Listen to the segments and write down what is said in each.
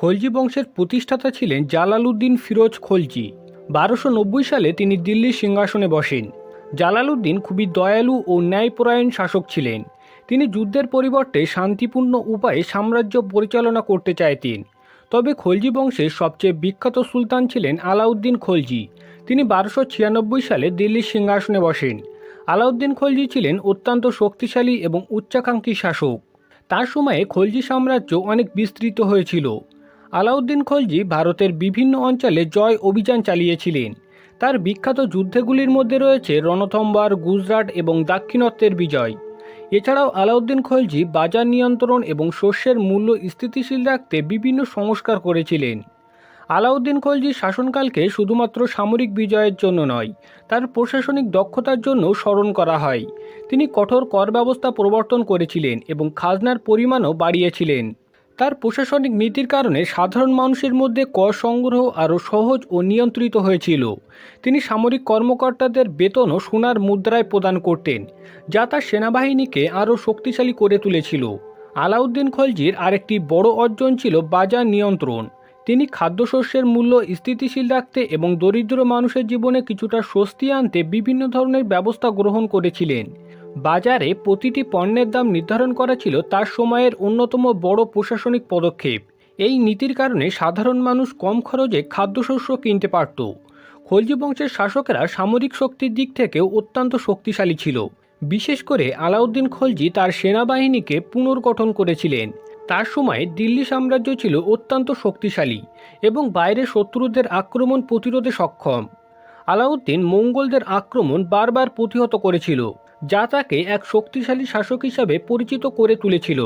খলজি বংশের প্রতিষ্ঠাতা ছিলেন জালালউদ্দিন ফিরোজ খলজি। বারোশো সালে তিনি দিল্লির সিংহাসনে বসেন। জালালউদ্দিন খুবই দয়ালু ও ন্যায়পরায়ণ শাসক ছিলেন। তিনি যুদ্ধের পরিবর্তে শান্তিপূর্ণ উপায়ে সাম্রাজ্য পরিচালনা করতে চাইতেন। তবে খলজি বংশের সবচেয়ে বিখ্যাত সুলতান ছিলেন আলাউদ্দিন খলজি। তিনি বারোশো সালে দিল্লির সিংহাসনে বসেন। আলাউদ্দিন খলজি ছিলেন অত্যন্ত শক্তিশালী এবং উচ্চাকাঙ্ক্ষী শাসক। তার সময়ে খলজি সাম্রাজ্য অনেক বিস্তৃত হয়েছিল। আলাউদ্দিন খলজি ভারতের বিভিন্ন অঞ্চলে জয় অভিযান চালিয়েছিলেন। তার বিখ্যাত যুদ্ধগুলির মধ্যে রয়েছে রণথম্বার, গুজরাট এবং দাক্ষিণাত্যের বিজয়। এছাড়াও আলাউদ্দিন খলজি বাজার নিয়ন্ত্রণ এবং শস্যের মূল্য স্থিতিশীল রাখতে বিভিন্ন সংস্কার করেছিলেন। আলাউদ্দিন খলজির শাসনকালকে শুধুমাত্র সামরিক বিজয়ের জন্য নয়, তার প্রশাসনিক দক্ষতার জন্য স্মরণ করা হয়। তিনি কঠোর কর ব্যবস্থা প্রবর্তন করেছিলেন এবং খাজনার পরিমাণও বাড়িয়েছিলেন। তার প্রশাসনিক নীতির কারণে সাধারণ মানুষের মধ্যে কর সংগ্রহ আরও সহজ ও নিয়ন্ত্রিত হয়েছিল। তিনি সামরিক কর্মকর্তাদের বেতনও সোনার মুদ্রায় প্রদান করতেন, যা তার সেনাবাহিনীকে আরও শক্তিশালী করে তুলেছিল। আলাউদ্দিন খলজির আরেকটি বড় অর্জন ছিল বাজার নিয়ন্ত্রণ। তিনি খাদ্যশস্যের মূল্য স্থিতিশীল রাখতে এবং দরিদ্র মানুষের জীবনে কিছুটা স্বস্তি আনতে বিভিন্ন ধরনের ব্যবস্থা গ্রহণ করেছিলেন। বাজারে প্রতিটি পণ্যের দাম নির্ধারণ করা ছিল তার সময়ের অন্যতম বড় প্রশাসনিক পদক্ষেপ। এই নীতির কারণে সাধারণ মানুষ কম খরচে খাদ্যশস্য কিনতে পারত। খলজি বংশের শাসকেরা সামরিক শক্তির দিক থেকেও অত্যন্ত শক্তিশালী ছিল। বিশেষ করে আলাউদ্দিন খলজি তার সেনাবাহিনীকে পুনর্গঠন করেছিলেন। তার সময় দিল্লি সাম্রাজ্য ছিল অত্যন্ত শক্তিশালী এবং বাইরের শত্রুদের আক্রমণ প্রতিরোধে সক্ষম। আলাউদ্দিন মঙ্গলদের আক্রমণ বারবার প্রতিহত করেছিল। যা তাকে এক শক্তিশালী শাসক হিসাবে পরিচিত করে তুলেছিল।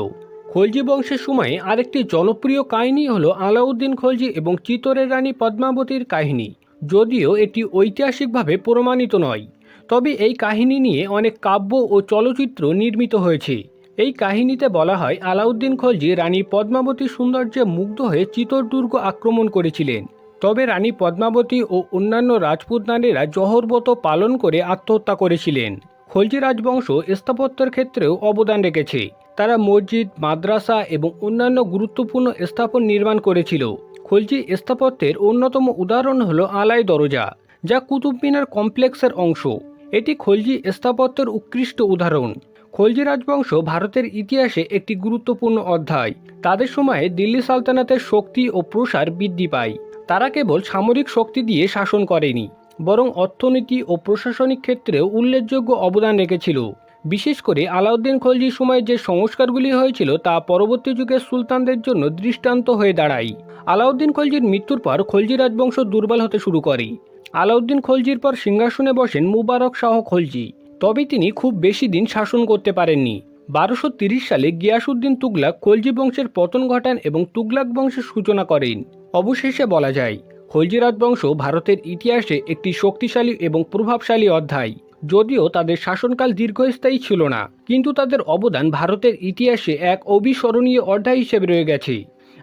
খলজি বংশের সময়ে আরেকটি জনপ্রিয় কাহিনী হল আলাউদ্দিন খলজি এবং চিতরের রানী পদ্মাবতীর কাহিনী, যদিও এটি ঐতিহাসিকভাবে প্রমাণিত নয়। তবে এই কাহিনী নিয়ে অনেক কাব্য ও চলচ্চিত্র নির্মিত হয়েছে। এই কাহিনীতে বলা হয়, আলাউদ্দিন খলজি রানী পদ্মাবতী সৌন্দর্যে মুগ্ধ হয়ে চিতর দুর্গ আক্রমণ করেছিলেন। তবে রানী পদ্মাবতী ও অন্যান্য রাজপুত নারীরা জহরব্রত পালন করে আত্মহত্যা করেছিলেন। খলজি রাজবংশ স্থাপত্যের ক্ষেত্রেও অবদান রেখেছে। তারা মসজিদ, মাদ্রাসা এবং অন্যান্য গুরুত্বপূর্ণ স্থাপন নির্মাণ করেছিল। খলজি স্থাপত্যের অন্যতম উদাহরণ হল আলাই দরজা, যা কুতুব মিনার কমপ্লেক্সের অংশ। এটি খলজি স্থাপত্যের উৎকৃষ্ট উদাহরণ। খলজি রাজবংশ ভারতের ইতিহাসে একটি গুরুত্বপূর্ণ অধ্যায়। তাদের সময়ে দিল্লি সালতানাতের শক্তি ও প্রসার বৃদ্ধি পায়। তারা কেবল সামরিক শক্তি দিয়ে শাসন করেনি। বরং অর্থনীতি ও প্রশাসনিক ক্ষেত্রেও উল্লেখযোগ্য অবদান রেখেছিল। বিশেষ করে আলাউদ্দিন খলজির সময় যে সংস্কারগুলি হয়েছিল তা পরবর্তী যুগের সুলতানদের জন্য দৃষ্টান্ত হয়ে দাঁড়ায়। আলাউদ্দিন খলজির মৃত্যুর পর খলজি রাজবংশ দুর্বল হতে শুরু করে। আলাউদ্দিন খলজির পর সিংহাসনে বসেন মুবারক শাহ খলজি। তবে তিনি খুব বেশি দিন শাসন করতে পারেননি। বারোশো সালে গিয়াসুদ্দিন তুগলাক খলজি বংশের পতন ঘটান এবং তুগলাক বংশের সূচনা করেন। অবশেষে বলা যায় খলজি রাজবংশ ভারতের ইতিহাসে একটি শক্তিশালী এবং প্রভাবশালী অধ্যায়। যদিও তাদের শাসনকাল দীর্ঘস্থায়ী ছিল না, কিন্তু তাদের অবদান ভারতের ইতিহাসে এক অবিস্মরণীয় অধ্যায় হিসেবে রয়ে গেছে।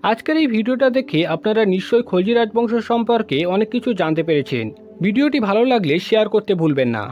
আজকের এই ভিডিওটা দেখে আপনারা নিশ্চয়ই খলজি রাজবংশ সম্পর্কে অনেক কিছু জানতে পেরেছেন। ভিডিওটি ভালো লাগলে শেয়ার করতে ভুলবেন না।